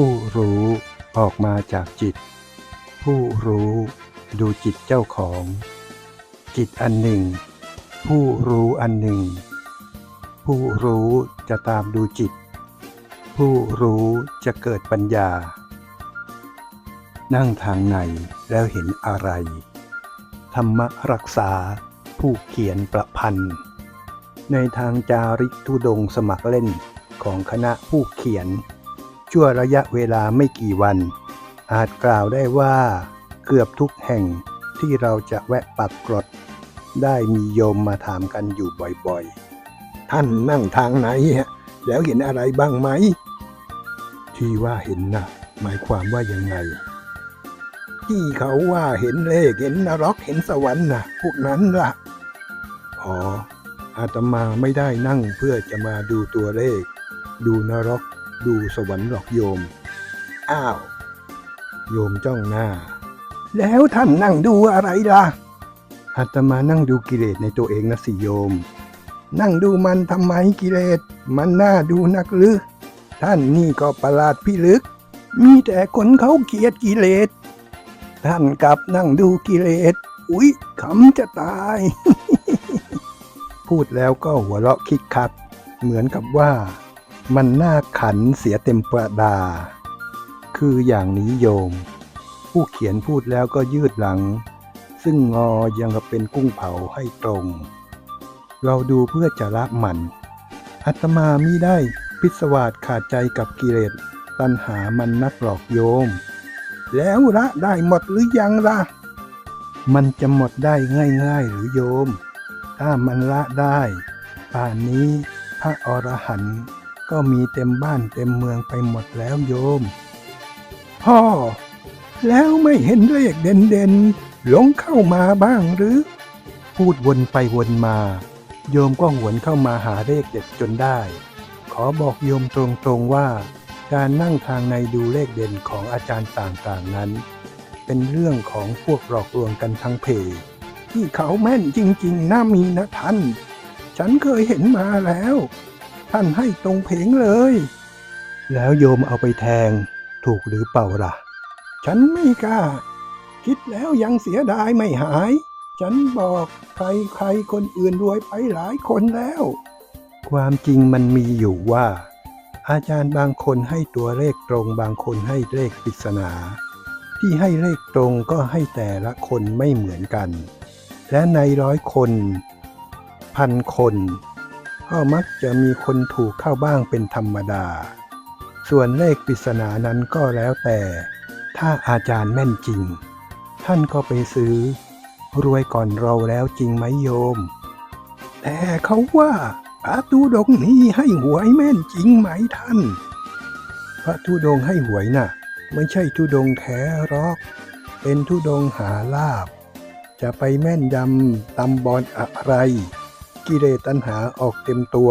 ผู้รู้ออกมาจากจิต ผู้รู้ดูจิตเจ้าของ จิตอันหนึ่ง ผู้รู้อันหนึ่ง ผู้รู้จะตามดูจิต ผู้รู้จะเกิดปัญญา นั่งทางในแล้วเห็นอะไร ธรรมรักษาผู้เขียนประพันธ์ ในทางจาริกทุดงสมัครเล่นของคณะผู้เขียน ชั่วระยะเวลาไม่กี่วัน อาจกล่าวได้ว่า เกือบทุกแห่งที่เราจะแวะปักกรด ได้มีโยมมาถามกันอยู่บ่อยๆ ท่านนั่งทางไหนฮะแล้วเห็นอะไรบ้างไหม ที่ว่าเห็นนะหมายความว่ายังไง ที่เขาว่าเห็นเลขเห็นนรกเห็นสวรรค์นะพวกนั้นล่ะอ๋ออาตมาไม่ได้นั่งเพื่อจะมาดูตัวเลข ดูนรก ดูสวรรค์หรอกโยม อ้าว โยมจ้องหน้า แล้วท่านนั่งดูอะไรล่ะอาตมานั่งดูกิเลสในตัวเองนะสิโยม นั่งดูมันทำไมกิเลส มันน่าดูนักหรือ ท่านนี่ก็ประหลาดพิลึก มีแต่คนเขาเกลียดกิเลส ท่านกลับนั่งดูกิเลส อุ๊ยขำจะตาย พูดแล้วก็หัวเราะคิกคัก เหมือนกับว่า มันน่าขันเสียเต็มประดา คืออย่างนี้โยม ผู้เขียนพูดแล้วก็ยืดหลัง ซึ่งงอยังกับเป็นกุ้งเผาให้ตรง เราดูเพื่อจะละมันอาตมามิได้พิศวาสขาดใจกับกิเลสตัณหามันนักหลอกโยม แล้วละได้หมดหรือยังล่ะ มันจะหมดได้ง่ายๆหรือโยม ถ้ามันละได้ ป่านนี้พระอรหันต์ ก็มีเต็มบ้านเต็มเมืองไปหมดแล้วโยม พ่อ แล้วไม่เห็นเลขเด่นๆหลงเข้ามาบ้างหรือ พูดวนไปวนมา โยมก็หวนเข้ามาหาเลขเด็ดจนได้ ขอบอกโยมตรงๆว่า การนั่งทางในดูเลขเด่นของอาจารย์ต่างๆนั้น เป็นเรื่องของพวกหลอกลวงกันทั้งเพที่เขาแม่นจริง ๆนะมีนะท่าน ฉันเคยเห็นมาแล้ว ท่านให้ตรงเพงเลย แล้วโยมเอาไปแทง ถูกหรือเปล่าล่ะ ฉันไม่กล้า คิดแล้วยังเสียดายไม่หาย ฉันบอกใครใครคนอื่นรวยไปหลายคนแล้ว ความจริงมันมีอยู่ว่า อาจารย์บางคนให้ตัวเลขตรงบางคนให้เลขปริศนา ที่ให้เลขตรงก็ให้แต่ละคนไม่เหมือนกัน และในร้อยคน พันคน ก็มักจะมีคนถูกเข้าบ้างเป็นธรรมดา ส่วนเลขปริศนานั้นก็แล้วแต่ ถ้าอาจารย์แม่นจริง ท่านก็ไปซื้อ รวยก่อนเราแล้วจริงไหมโยม แต่เขาว่าพระธุดงค์นี้ให้หวยแม่นจริงไหมท่าน พระธุดงค์ให้หวยนะ่ะ ไม่ใช่ธุดงค์แท้หรอก เป็นธุดงค์หาลาบ จะไปแม่นยำตำบอลอะไร กิเลสตัณหาออกเต็มตัว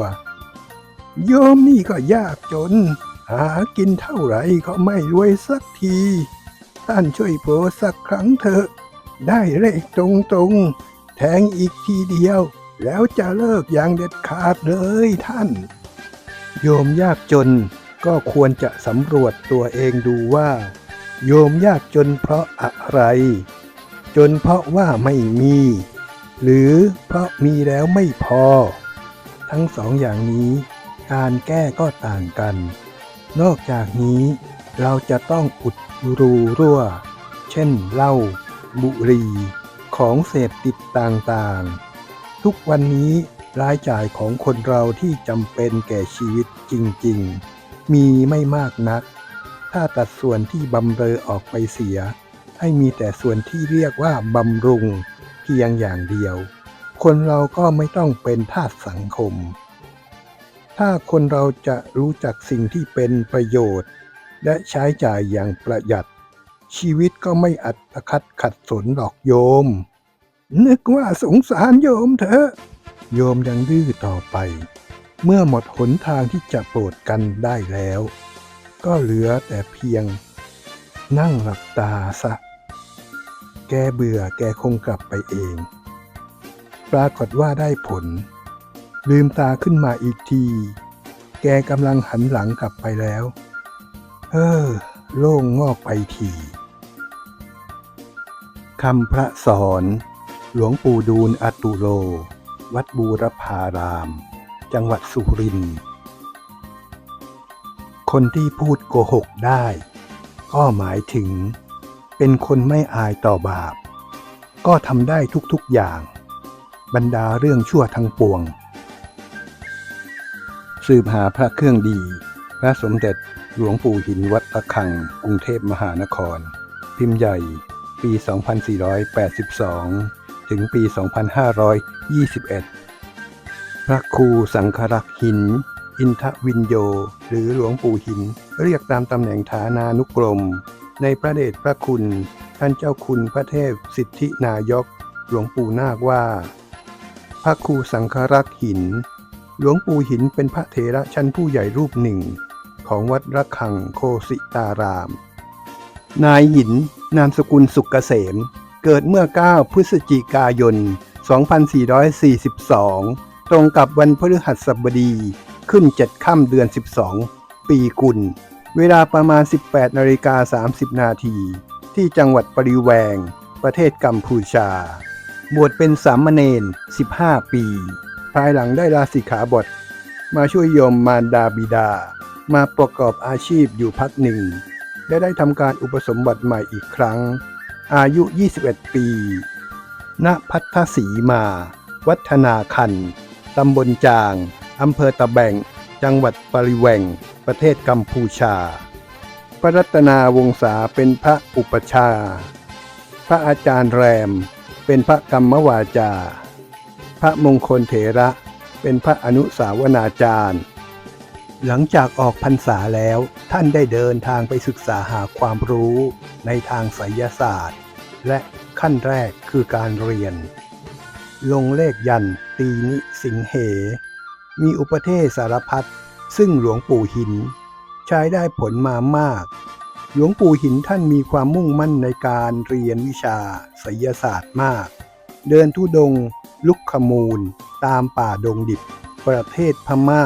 โยมนี่ก็ยากจน หากินเท่าไหร่ก็ไม่รวยสักที ท่านช่วยโปรสักครั้งเถอะ ได้เลขตรงๆ แทงอีกทีเดียว แล้วจะเลิกอย่างเด็ดขาดเลยท่าน โยมยากจนก็ควรจะสำรวจตัวเองดูว่า โยมยากจนเพราะอะไร จนเพราะว่าไม่มี หรือเพราะมีแล้วไม่พอ ทั้งสองอย่างนี้ การแก้ก็ต่างกัน นอกจากนี้ เราจะต้องอุดรูรั่ว เช่นเหล้าบุหรี่ของเสพติดต่างๆ ทุกวันนี้รายจ่ายของคนเราที่จำเป็นแก่ชีวิตจริงๆ มีไม่มากนัก ถ้าตัดส่วนที่บำเรอออกไปเสีย ให้มีแต่ส่วนที่เรียกว่าบำรุง เพียงอย่างเดียว คนเราก็ไม่ต้องเป็นทาสสังคม ถ้าคนเราจะรู้จักสิ่งที่เป็นประโยชน์ และใช้จ่ายอย่างประหยัด ชีวิตก็ไม่อัตคัดขัดสนหรอกโยม นึกว่าสงสารโยมเถอะ โยมยังดื้อต่อไป เมื่อหมดหนทางที่จะโปรดกันได้แล้ว ก็เหลือแต่เพียง นั่งหลับตาซะ แกเบื่อแกคงกลับไปเอง ปรากฏว่าได้ผล ลืมตาขึ้นมาอีกที แกกำลังหันหลังกลับไปแล้วเฮ้อโล่งงอกไปทีคำพระสอน หลวงปู่ดูลอตุโล วัดบูรพาราม จังหวัดสุรินทร์คนที่พูดโกหกได้ ก็หมายถึง เป็นคนไม่อายต่อบาป ก็ทำได้ทุกๆอย่าง บรรดาเรื่องชั่วทั้งปวง สืบหาพระเครื่องดี พระสมเด็จหลวงปู่หินวัดตะคัง กรุงเทพมหานคร พิมพ์ใหญ่ ปี 2482 ถึงปี 2521 พระครูสังครักษ์หิน อินทวินโย หรือหลวงปู่หิน เรียกตามตำแหน่งฐานานุกรม ในพระเดชพระคุณ ท่านเจ้าคุณพระเทพสิทธินายก หลวงปู่นาคว่า พระครูสังครักษ์หิน หลวงปู่หินเป็นพระเถระชั้นผู้ใหญ่รูปหนึ่ง ของวัดระฆังโคสิตาราม นายหิน นามสกุลสุกเกษม เกิดเมื่อ 9 พฤศจิกายน 2442 ตรงกับวันพฤหัสบดีขึ้น7ค่ำเดือน 12 ปีกุล เวลาประมาณ 18นาฬิกา30 นาที ที่จังหวัดปริแวง ประเทศกัมพูชา บวชเป็นสามเณร15 ปี ภายหลังได้ลาสิกขาบท มาช่วยโยมมารดาบิดา มาประกอบอาชีพอยู่พักหนึ่ง และได้ทำการอุปสมบทใหม่อีกครั้ง อายุ 21 ปี ณ พัทธสีมา วัฒนาคันตำบลจาง อำเภอตะแบง จังหวัดปริแวงประเทศกัมพูชา พระรัตนาวงศาเป็นพระอุปชา พระอาจารย์แรม เป็นพระกรรมวาจา พระมงคลเถระเป็นพระอนุสาวนาจารย์ หลังจากออกพรรษาแล้วท่านได้เดินทางไปศึกษาหาความรู้ในทางไสยศาสตร์ และขั้นแรกคือการเรียน ลงเลขยันตีนิสิงเห มีอุปเทศสารพัดซึ่งหลวงปู่หิน ใช้ได้ผลมามาก หลวงปู่หินท่านมีความมุ่งมั่นในการเรียนวิชาไสยศาสตร์มาก เดินทุดงค์ลุกขมูล ตามป่าดงดิบ ประเทศพม่า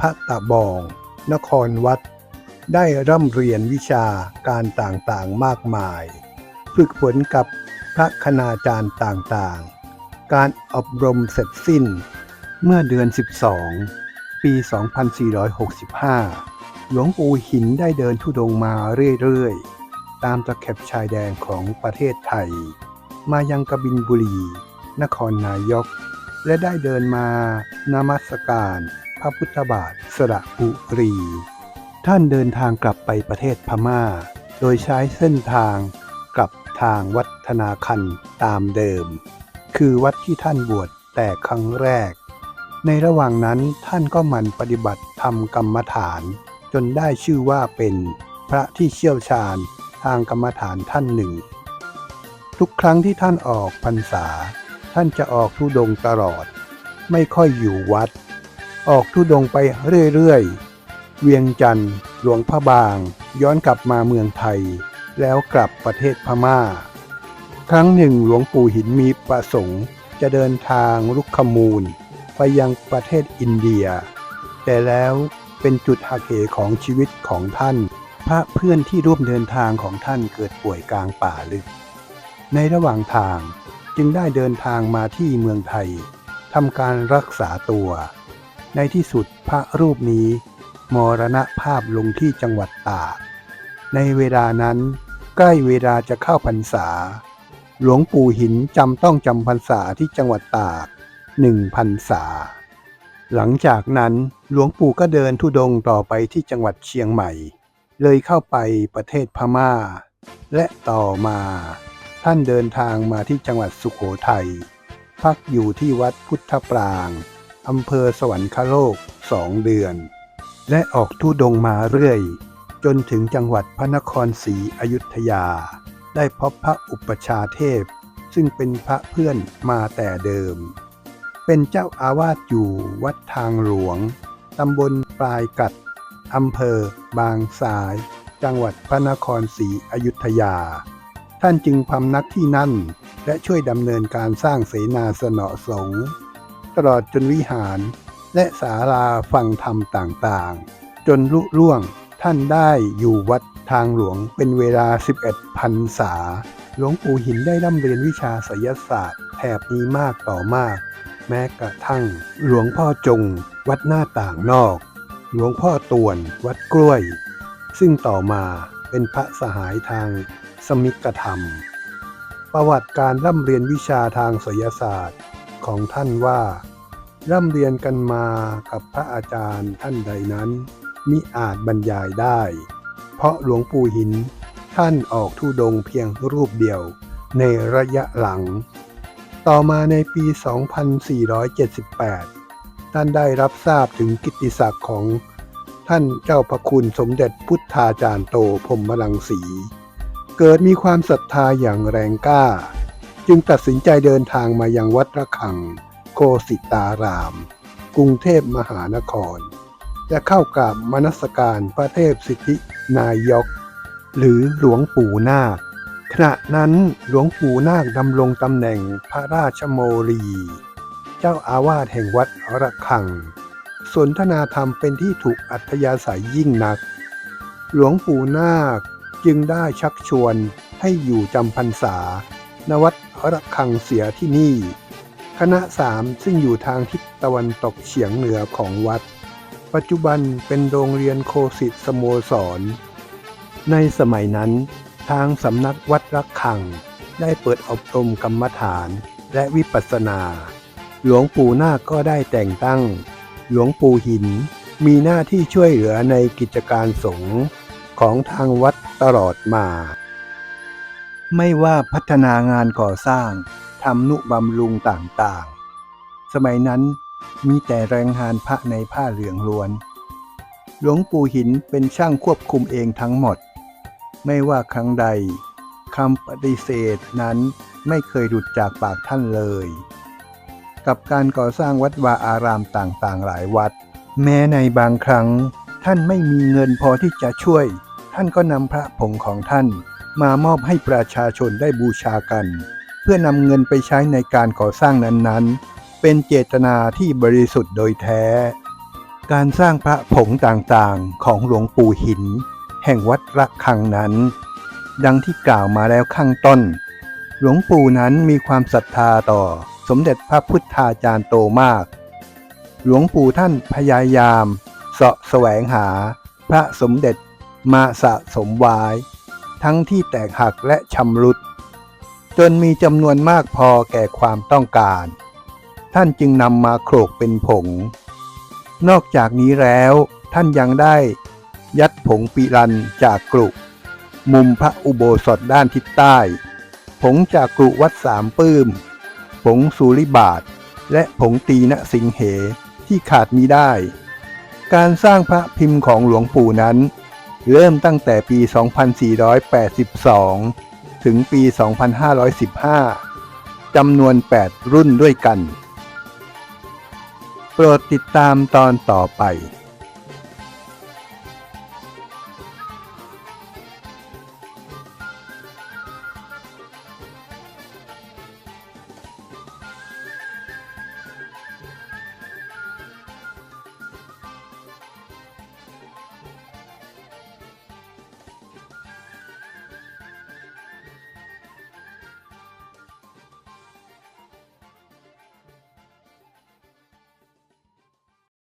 พระตะบอง นครวัด ได้ร่ำเรียนวิชาการต่างๆมากมาย ฝึกฝนกับพระคณาจารย์ต่างๆ การอบรมเสร็จสิ้น เมื่อเดือน 12 ปี 2465 หลวงปู่หินได้เดินทุดงค์มาเรื่อยๆ ตามตะเข็บชายแดนของประเทศไทย มายังกบินบุรี นครนายก และได้เดินมานมัสการพระพุทธบาทสระบุรี ท่านเดินทางกลับไปประเทศพม่า โดยใช้เส้นทางกลับทางวัฒนาคันตามเดิม คือวัดที่ท่านบวชแต่ครั้งแรก ในระหว่างนั้นท่านก็หมั่นปฏิบัติธรรมกรรมฐาน จนได้ชื่อว่าเป็นพระที่เชี่ยวชาญทางกรรมฐานท่านหนึ่ง ทุกครั้งที่ท่านออกพรรษา ท่านจะออกทุดงตลอด ไม่ค่อยอยู่วัด ออกทุดงไปเรื่อยๆ เวียงจันทร์หลวงพระบาง ย้อนกลับมาเมืองไทย แล้วกลับประเทศพม่า ครั้งหนึ่งหลวงปู่หินมีประสงค์จะเดินทางลุกขมูล ยังประเทศอินเดีย แต่แล้วเป็นจุดหักเหของชีวิตของท่าน พระเพื่อนที่ร่วมเดินทางของท่านเกิดป่วยกลางป่าลึก ในระหว่างทางจึงได้เดินทางมาที่เมืองไทยทำการรักษาตัว ในที่สุดพระรูปนี้ มรณภาพลงที่จังหวัดตากในเวลานั้น ใกล้เวลาจะเข้าพรรษา หลวงปู่หินจำต้องจำพรรษาที่จังหวัดตาก หนึ่งพรรษา หลังจากนั้นหลวงปู่ก็เดินทุดงต่อไปที่จังหวัดเชียงใหม่ เลยเข้าไปประเทศพม่า และต่อมา ท่านเดินทางมาที่จังหวัดสุโขทัยพักอยู่ที่วัดพุทธปรางอำเภอสวรรคโลกสองเดือน และออกทุดงมาเรื่อย จนถึงจังหวัดพระนครศรีอยุธยา ได้พบพระอุปชาเทพ ซึ่งเป็นพระเพื่อนมาแต่เดิม เป็นเจ้าอาวาสอยู่วัดทางหลวง ตำบลปลายกัด อำเภอ บางสาย จังหวัดพระนครศรีอยุธยา ท่านจึงพำนักที่นั่น และช่วยดำเนินการสร้างเสนาสนสงฆ์ตลอดจนวิหาร และศาลาฟังธรรมต่างๆ จนลุล่วงท่านได้อยู่วัดทางหลวงเป็นเวลา 11พรรษา หลวงปู่หินได้ร่ำเรียนวิชาไสยศาสตร์แถบนี้มากต่อมาก แม้กระทั่ง หลวงพ่อจง วัดหน้าต่างนอก หลวงพ่อตวน วัดกล้วย ซึ่งต่อมาเป็นพระสหายทางสมิกธรรม ประวัติการร่ำเรียนวิชาทางไสยศาสตร์ของท่านว่า ร่ำเรียนกันมากับพระอาจารย์ท่านใดนั้นมิอาจบรรยายได้ เพราะหลวงปู่หินท่านออกธุดงเพียงรูปเดียวในระยะหลัง ต่อมาในปี 2478 ท่านได้รับทราบถึงกิตติศักดิ์ของท่านเจ้าพระคุณสมเด็จพุทธาจารย์โตพรหมรังสี เกิดมีความศรัทธาอย่างแรงกล้า จึงตัดสินใจเดินทางมายังวัดระฆังโกสิตาราม กรุงเทพมหานครและเข้ากราบมนสการพระเทพสิทธินายก หรือหลวงปู่นาค ขณะนั้นหลวงปู่นาคดำรงตำแหน่งพระราชโมลีเจ้าอาวาสแห่งวัดระฆัง สนทนาธรรมเป็นที่ถูกอัธยาศัยยิ่งนัก หลวงปู่นาคจึงได้ชักชวนให้อยู่จำพรรษา ณ วัดระฆังเสียที่นี่ คณะสามซึ่งอยู่ทางทิศตะวันตกเฉียงเหนือของวัด ปัจจุบันเป็นโรงเรียนโคสิตสโมสร ในสมัยนั้น ทางสำนักวัดระฆัง ได้เปิดอบรมกรรมฐานและวิปัสสนา หลวงปู่นาคก็ได้แต่งตั้ง หลวงปู่หิน มีหน้าที่ช่วยเหลือในกิจการสงฆ์ของทางวัดตลอดมา ไม่ว่าพัฒนางานก่อสร้างทำนุบำรุงต่างๆ สมัยนั้นมีแต่แรงงานพระในผ้าเหลืองล้วน หลวงปู่หินเป็นช่างควบคุมเองทั้งหมด ไม่ว่าครั้งใดคำปฏิเสธนั้นไม่เคยหลุดจากปากท่านเลย กับการก่อสร้างวัดวาอารามต่างๆ หลายวัด แม้ในบางครั้ง ท่านไม่มีเงินพอที่จะช่วย ท่านก็นำพระผงของท่าน มามอบให้ประชาชนได้บูชากัน เพื่อนำเงินไปใช้ในการก่อสร้างนั้นๆ เป็นเจตนาที่บริสุทธิ์โดยแท้ การสร้างพระผงต่างๆของหลวงปู่หิน แห่งวัดระฆังนั้น ดังที่กล่าวมาแล้วข้างต้น หลวงปู่นั้นมีความศรัทธาต่อสมเด็จพระพุทธาจารย์โตมาก หลวงปู่ท่านพยายามเสาะแสวงหาพระสมเด็จมาสะสมไว้ ทั้งที่แตกหักและชำรุด จนมีจำนวนมากพอแก่ความต้องการ ท่านจึงนำมาโขลกเป็นผง นอกจากนี้แล้วท่านยังได้ ยัดผงปิรันจากกรุมุมพระอุโบสถด้านทิศใต้ ผงจากกรุวัดสามปื้ม ผงสุริบาท และผงตีณสิงเหที่ขาดมิได้ การสร้างพระพิมพ์ของหลวงปู่นั้น เริ่มตั้งแต่ปี 2482 ถึงปี 2515 จำนวน 8 รุ่นด้วยกัน โปรดติดตามตอนต่อไป